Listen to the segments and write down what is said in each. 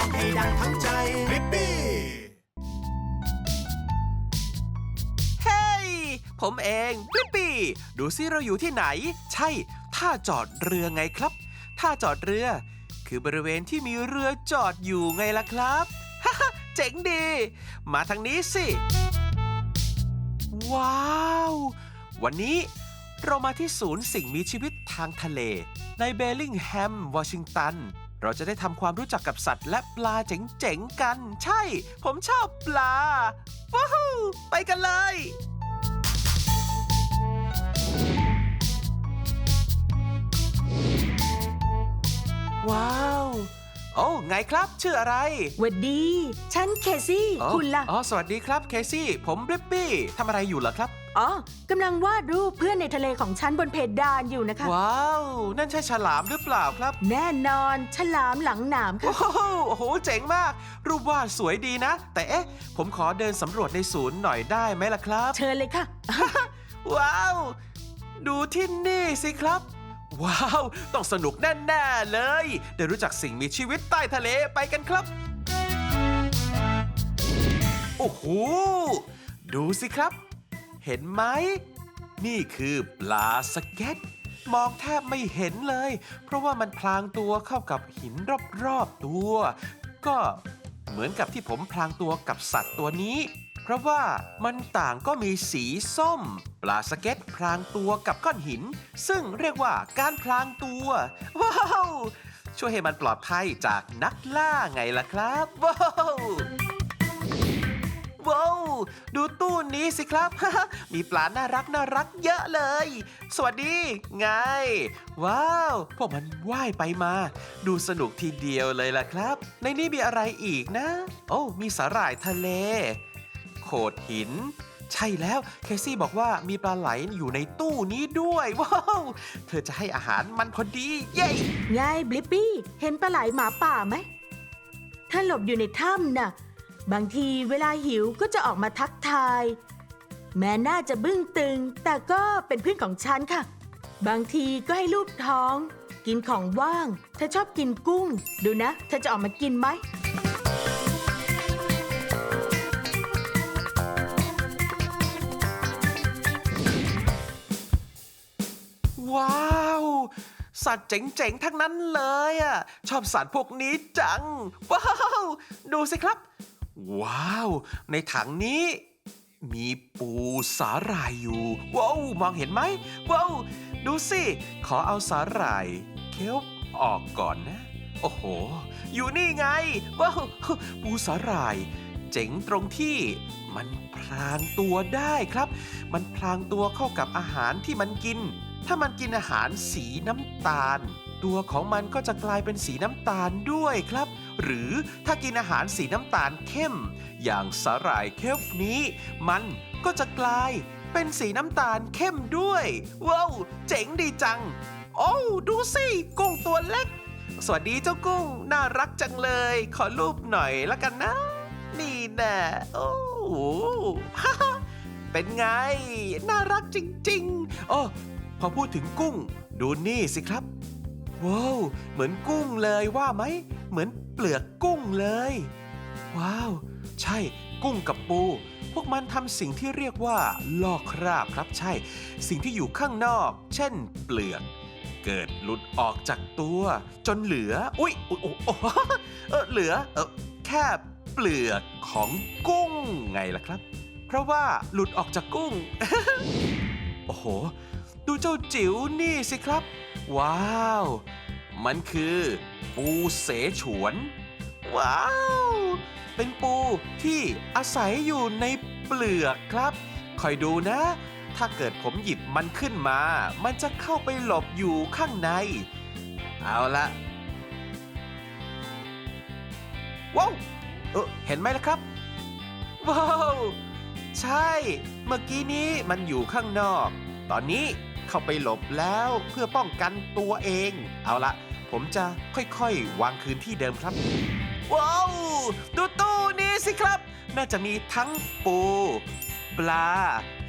องให้ดังทั้งใจริปปี้เฮ้ยผมเองปิ๊ปปี้ดูซิเราอยู่ที่ไหน ใช่ท่าจอดเรือไงครับท่าจอดเรือ คือบริเวณที่มีเรือจอดอยู่ไงล่ะครับฮ่าเจ๋งดี มาทางนี้สิ ว้าว วันนี้เรามาที่ศูนย์สิ่งมีชีวิตทางทะเล ในเบลลิงแฮม วอชิงตัน เราจะได้ทำความรู้จักกับสัตว์และปลาเจ๋งๆกัน ใช่ ผมชอบปลา ว้าวไปกันเลย ว้าว โอ้ ไงครับ ชื่ออะไร หวัดดี ฉันเคซี่อ๋อคุณล่ะ อ๋อ สวัสดีครับ เคซี่ ผมบริปปี้ทำอะไรอยู่เหรอครับ อ๋อกำลังวาดรูปเพื่อนในทะเลของฉันบนเพดานอยู่นะคะ ว้าว นั่นใช่ฉลามหรือเปล่าครับ แน่นอนฉลามหลังหนามโอ้ค่ะโหโอ้โห เจ๋งมาก รูปวาดสวยดีนะ แต่เอ๊ะ ผมขอเดินสำรวจในศูนย์หน่อยได้ไหมล่ะครับ เชิญเลยค่ะ ว้าว ดูที่นี่สิครับ ว้าว ต้องสนุกแน่ๆเลย ได้รู้จักสิ่งมีชีวิตใต้ทะเลไปกันครับ โอ้โห ดูสิครับ เห็นไหม นี่คือปลาสเก็ต มองแทบไม่เห็นเลย เพราะว่ามันพลางตัวเข้ากับหินรอบๆตัว ก็เหมือนกับที่ผมพลางตัวกับสัตว์ตัวนี้ เพราะว่ามันต่างก็มีสีส้ม ปลาสเก็ตพลางตัวกับก้อนหิน ซึ่งเรียกว่าการพลางตัว ว้าวช่วยให้มันปลอดภัยจากนักล่าไงล่ะครับ ว้าว ว้าวดูตู้นี้สิครับ มีปลาน่ารักน่ารักเยอะเลย สวัสดี ไง ว้าว พวกมันว่ายไปมา ดูสนุกทีเดียวเลยล่ะครับ ในนี้มีอะไรอีกนะ โอ้มีสาหร่ายทะเล โขดหิน ใช่แล้ว เคซี่บอกว่ามีปลาไหลอยู่ในตู้นี้ด้วย ว้าว เธอจะให้อาหารมันพอดี เย้ไงบลิปปี้ เห็นปลาไหลหมาป่าไหมถ้าหลบอยู่ในถ้ำน่ะ บางทีเวลาหิวก็จะออกมาทักทาย แม้น่าจะบึ้งตึง แต่ก็เป็นเพื่อนของฉันค่ะ บางทีก็ให้ลูกท้อง กินของว่าง เธอชอบกินกุ้ง ดูนะ เธอจะออกมากินไหมว้าว สัตว์เจ๋งๆ ทั้งนั้นเลยอะ ชอบสัตว์พวกนี้จัง ว้าว ดูสิครับ ว้าว ในถังนี้ มีปูสาหร่ายอยู่ ว้าว มองเห็นไหม ว้าว ดูสิ ขอเอาสาหร่าย เคี้ยวออกก่อนนะ โอ้โห อยู่นี่ไง ว้าว ปูสาหร่าย เจ๋งตรงที่มันพลางตัวได้ครับ มันพลางตัวเข้ากับอาหารที่มันกิน ถ้ามันกินอาหารสีน้ำตาล ตัวของมันก็จะกลายเป็นสีน้ำตาลด้วยครับ หรือถ้ากินอาหารสีน้ำตาลเข้ม อย่างสาหร่ายเคฟนี้ มันก็จะกลายเป็นสีน้ำตาลเข้มด้วย ว้าวเจ๋งดีจัง โอ้ดูสิกุ้งตัวเล็ก สวัสดีเจ้ากุ้ง น่ารักจังเลย ขอรูปหน่อยละกันนะ นี่แน่โอ้โหฮ่าเป็นไง น่ารักจริงๆโอ้พอพูดถึงกุ้ง ดูนี่สิครับ ว้าว เหมือนกุ้งเลยว่าไหม เหมือน ปลือกกุ้งเลย ว้าว ใช่ กุ้งกับปู พวกมันทำสิ่งที่เรียกว่า ลอกคราบครับใช่ สิ่งที่อยู่ข้างนอก เช่น เปลือก เกิดหลุดออกจากตัว จนเหลือ อุ๊ยโอ้โหเออเหลือเออแค่เปลือกของกุ้งไงล่ะครับ เพราะว่าหลุดออกจากกุ้ง โอ้โห ดูเจ้าจิ๋วนี่สิครับ ว้าว มันคือ ปูเสฉวน ว้าว เป็นปูที่อาศัยอยู่ในเปลือกครับ คอยดูนะ ถ้าเกิดผมหยิบมันขึ้นมา มันจะเข้าไปหลบอยู่ข้างใน เอาละว้าวเออเห็นไหมล่ะครับ ว้าว ใช่ เมื่อกี้นี้มันอยู่ข้างนอก ตอนนี้เข้าไปหลบแล้วเพื่อป้องกันตัวเอง เอาละ ผมจะค่อยๆ วางคืนที่เดิมครับ ว้าว ดูตู้นี้สิครับ น่าจะมีทั้งปู ปลา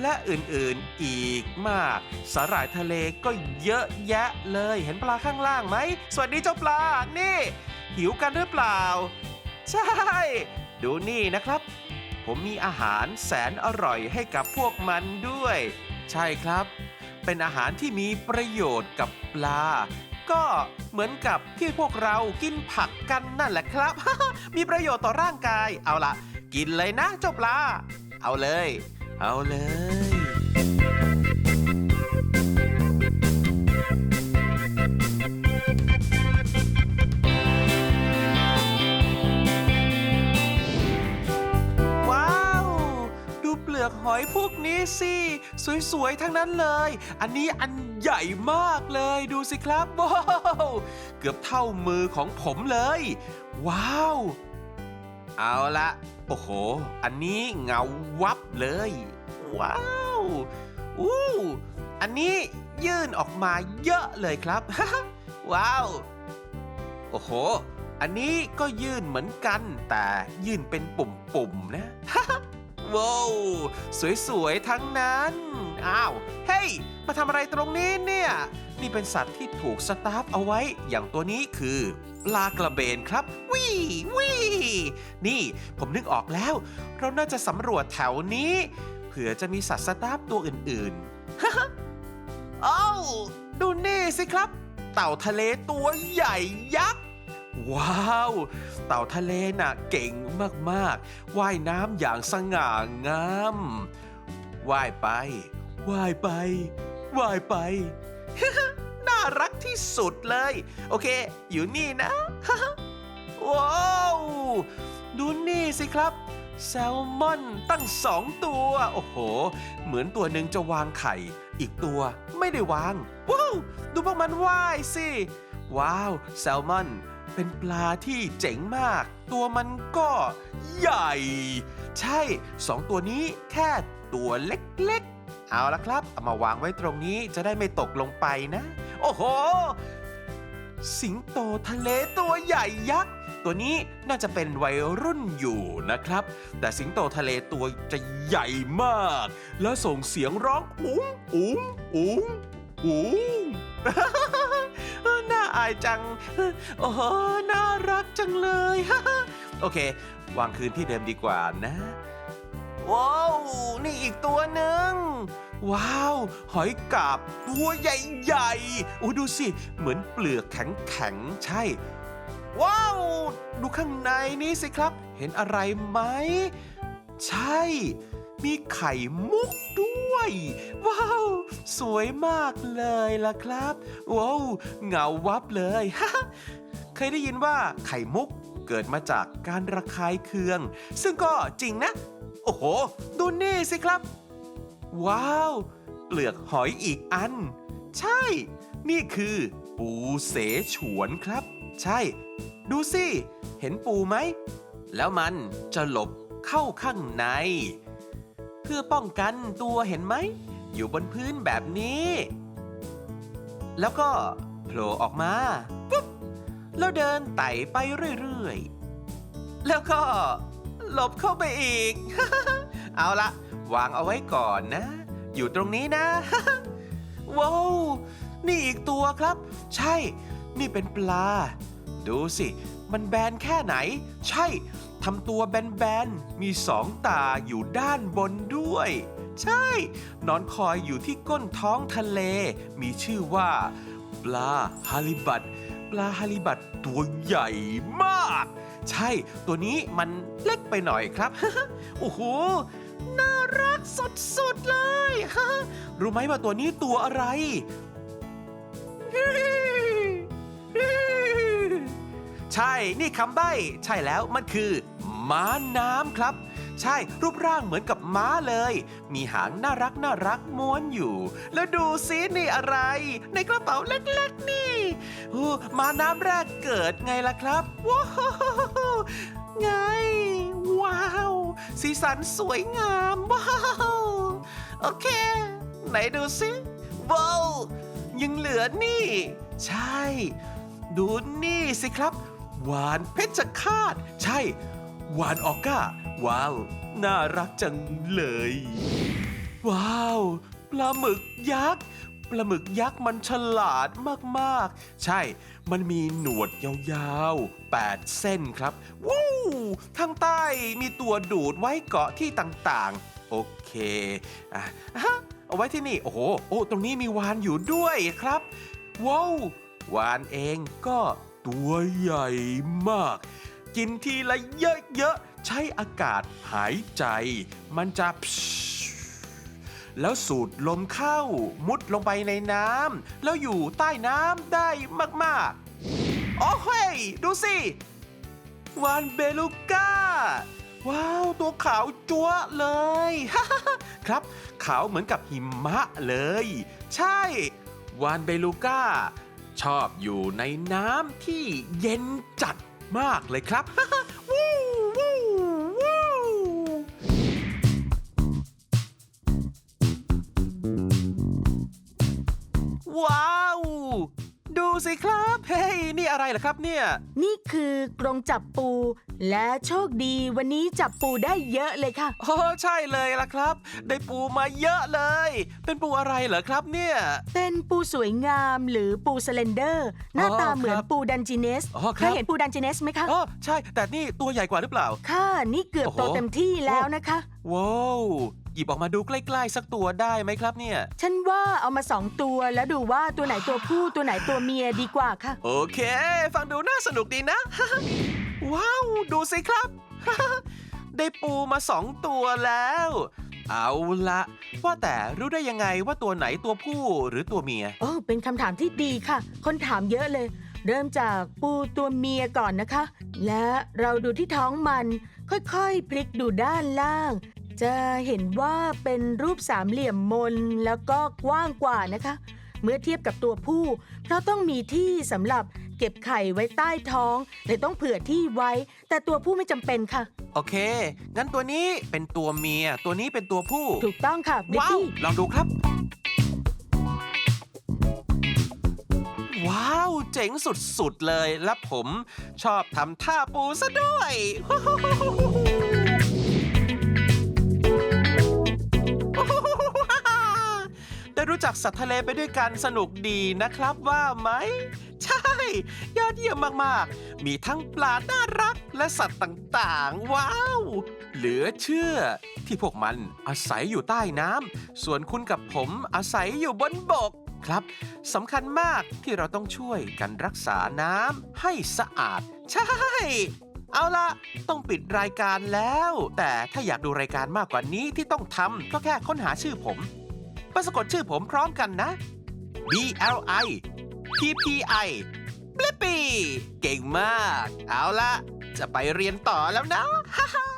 และอื่นๆอีกมาก สาหร่ายทะเลก็เยอะแยะเลย เห็นปลาข้างล่างไหม สวัสดีเจ้าปลา นี่ หิวกันหรือเปล่า ใช่ ดูนี่นะครับ ผมมีอาหารแสนอร่อยให้กับพวกมันด้วย ใช่ครับเป็นอาหารที่มีประโยชน์กับปลา ก็เหมือนกับที่พวกเรากินผักกันนั่นแหละครับ มีประโยชน์ต่อร่างกาย เอาละกินเลยนะเจ้าปลา เอาเลย เอาเลย ว้าว ดูเปลือกหอยพวกนี้สิ สวยๆ ทั้งนั้นเลย อันนี้อัน ใหญ่มากเลยดูสิครับว้าวเกือบเท่ามือของผมเลย ว้าว เอาละโอ้โห อันนี้เงาวับเลย ว้าวอู้อันนี้ยื่นออกมาเยอะเลยครับ ว้าว โอ้โห อันนี้ก็ยื่นเหมือนกันแต่ยื่นเป็นปุ่มๆนะ ว้าวสวยๆ ทั้งนั้น อ้าว เฮ้ย มาทำอะไรตรงนี้เนี่ย นี่เป็นสัตว์ที่ถูกสตาร์ฟเอาไว้ อย่างตัวนี้คือปลากระเบนครับวิวินี่ผมนึกออกแล้ว เราน่าจะสำรวจแถวนี้ เผื่อจะมีสัตว์สตาร์ฟตัวอื่นๆอ้าวดูนี่สิครับ เต่าทะเลตัวใหญ่ยักษ์ ว้าว เต่าทะเลน่ะเก่งมากๆ ว่ายน้ำอย่างสง่างามว่ายไป ว่ายไป ว่ายไป น่ารักที่สุดเลย โอเค อยู่นี่นะ ว้าว ดูนี่สิครับแซลมอนตั้งสองตัว โอ้โห เหมือนตัวหนึ่งจะวางไข่ อีกตัวไม่ได้วาง ว้าว ดูพวกมันว่ายสิ ว้าว แซลมอน เป็นปลาที่เจ๋งมาก ตัวมันก็ใหญ่ ใช่สองตัวนี้แค่ตัวเล็กๆ เอาละครับ เอามาวางไว้ตรงนี้จะได้ไม่ตกลงไปนะ โอ้โห สิงโตทะเลตัวใหญ่ยักษ์ตัวนี้น่าจะเป็นวัยรุ่นอยู่นะครับ แต่สิงโตทะเลตัวจะใหญ่มาก แล้วส่งเสียงร้องอุ๋งอุ๋งอุ๋งอุ๋งน่า อายจัง โอ้โหน่ารักจังเลย โอเค วางคืนที่เดิมดีกว่านะ ว้าว นี่อีกตัวหนึ่ง ว้าว หอยกาบตัวใหญ่ๆอู้ดูสิ เหมือนเปลือกแข็งๆ ใช่ ว้าว ดูข้างในนี้สิครับ เห็นอะไรไหม ใช่ มีไข่มุกด้วย ว้าว สวยมากเลยล่ะครับว้าวเงาวับเลยฮเคยได้ยินว่าไข่มุกเกิดมาจากการระคายเคือง ซึ่งก็จริงนะ โอ้โห ดูนี่สิครับ ว้าว เปลือกหอยอีกอัน ใช่ นี่คือปูเสฉวนครับ ใช่ ดูสิ เห็นปูไหม แล้วมันจะหลบเข้าข้างใน พื่อป้องกันตัวเห็นไหม อยู่บนพื้นแบบนี้ แล้วก็โผล่ออกมาปุ๊บแล้วเดินไต่ไปเรื่อยๆ แล้วก็หลบเข้าไปอีก เอาละวางเอาไว้ก่อนนะ อยู่ตรงนี้นะ ว้าว นี่อีกตัวครับ ใช่ นี่เป็นปลา ดูสิ มันแบนแค่ไหน ใช่ ทำตัวแบนๆ มีสองตาอยู่ด้านบนด้วย ใช่ นอนคอยอยู่ที่ก้นท้องทะเล มีชื่อว่า ปลาฮาลิบัตปลาฮาลิบัตตัวใหญ่มาก ใช่ ตัวนี้มันเล็กไปหน่อยครับ โอ้โห น่ารักสุดๆเลยฮะรู้ไหมว่าตัวนี้ตัวอะไร ช่นี่คำใบ้ ใช่แล้วมันคือม้าน้ำครับ ใช่รูปร่างเหมือนกับม้าเลย มีหางน่ารักน่ารักม้วนอยู่ แล้วดูซินี่อะไร ในกระเป๋าเล็กๆนี่โอ้ม้าน้ำแรกเกิดไงล่ะครับว้าวไง ว้าว สีสันสวยงามว้าวโอเค ไหนดูซิว้าวยังเหลือนี่ ใช่ ดูนี่สิครับ หวานเพชรฆาต ใช่ หวานออก้า ว้าว น่ารักจังเลย ว้าว ปลาหมึกยักษ์ปลาหมึกยักษ์มันฉลาดมาก ๆ ใช่ มันมีหนวดยาวๆ 8 เส้นครับ วู้ทางใต้มีตัวดูดไว้เกาะที่ต่างๆ โอเคอะฮะเอาไว้ที่นี่ โอ้โห โอ้ ตรงนี้มีวานอยู่ด้วยครับ ว้าว วานเองก็ ตัวใหญ่มาก กินทีละเยอะๆ ใช้อากาศหายใจ มันจะแล้วสูดลมเข้า มุดลงไปในน้ำแล้วอยู่ใต้น้ำได้มากๆ โอ้เฮ้ย ดูสิ วานเบลูก้า ว้าว ตัวขาวจั๊วเลย ครับ ขาวเหมือนกับหิมะเลย ใช่ วานเบลูก้า ชอบอยู่ในน้ำที่เย็นจัดมากเลยครับวู้วู้วู้ว้าว ดูสิครับ เฮ้ย นี่อะไรเหรอครับเนี่ย นี่คือกรงจับปู และโชคดีวันนี้จับปูได้เยอะเลยค่ะ โอ้ใช่เลยล่ะครับ ได้ปูมาเยอะเลย เป็นปูอะไรเหรอครับเนี่ย เป็นปูสวยงามหรือปูสเลนเดอร์ หน้าตาเหมือนครับปูดันจิเนสอ๋อครับ เคยเห็นปูดันจิเนสไหมคะอ๋อใช่ แต่นี่ตัวใหญ่กว่าหรือเปล่า ค่ะนี่เกือบโอ้โหโตเต็มที่แล้วนะคะ ว้าว หยิบออกมาดูใกล้ๆสักตัวได้ไหมครับเนี่ย ฉันว่าเอามาสองตัวแล้วดูว่าตัวไหนตัวผู้ตัวไหนตัวเมียดีกว่าค่ะ โอเค ฟังดูน่าสนุกดีนะ ว้าว ดูสิครับ ได้ปูมาสองตัวแล้ว เอาละว่าแต่รู้ได้ยังไงว่าตัวไหนตัวผู้หรือตัวเมีย โอ้เป็นคำถามที่ดีค่ะ คนถามเยอะเลย เริ่มจากปูตัวเมียก่อนนะคะ และเราดูที่ท้องมัน ค่อยๆ พลิกดูด้านล่าง จะเห็นว่าเป็นรูปสามเหลี่ยมมนแล้วก็กว้างกว่านะคะ เมื่อเทียบกับตัวผู้ เพราะต้องมีที่สำหรับเก็บไข่ไว้ใต้ท้องเลยต้องเผื่อที่ไว้ แต่ตัวผู้ไม่จำเป็นค่ะ โอเค งั้นตัวนี้เป็นตัวเมีย ตัวนี้เป็นตัวผู้ ถูกต้องค่ะบลิตว้าวตี้ลองดูครับ ว้าว เจ๋งสุดๆเลย และผมชอบทำท่าปูซะด้วย รู้จักสัตว์ทะเลไปด้วยกันสนุกดีนะครับว่าไหม ใช่ ยอดเยี่ยมมากๆ มีทั้งปลาน่ารักและสัตว์ต่างๆ ว้าว เหลือเชื่อ ที่พวกมันอาศัยอยู่ใต้น้ำส่วนคุณกับผมอาศัยอยู่บนบกครับสำคัญมากที่เราต้องช่วยกันรักษาน้ำให้สะอาด ใช่ เอาละต้องปิดรายการแล้ว แต่ถ้าอยากดูรายการมากกว่านี้ที่ต้องทำก็แค่ค้นหาชื่อผม มาสะกดชื่อผมพร้อมกันนะ B L I P P I บลิปปี้ เก่งมาก เอาละจะไปเรียนต่อแล้วนะฮ่า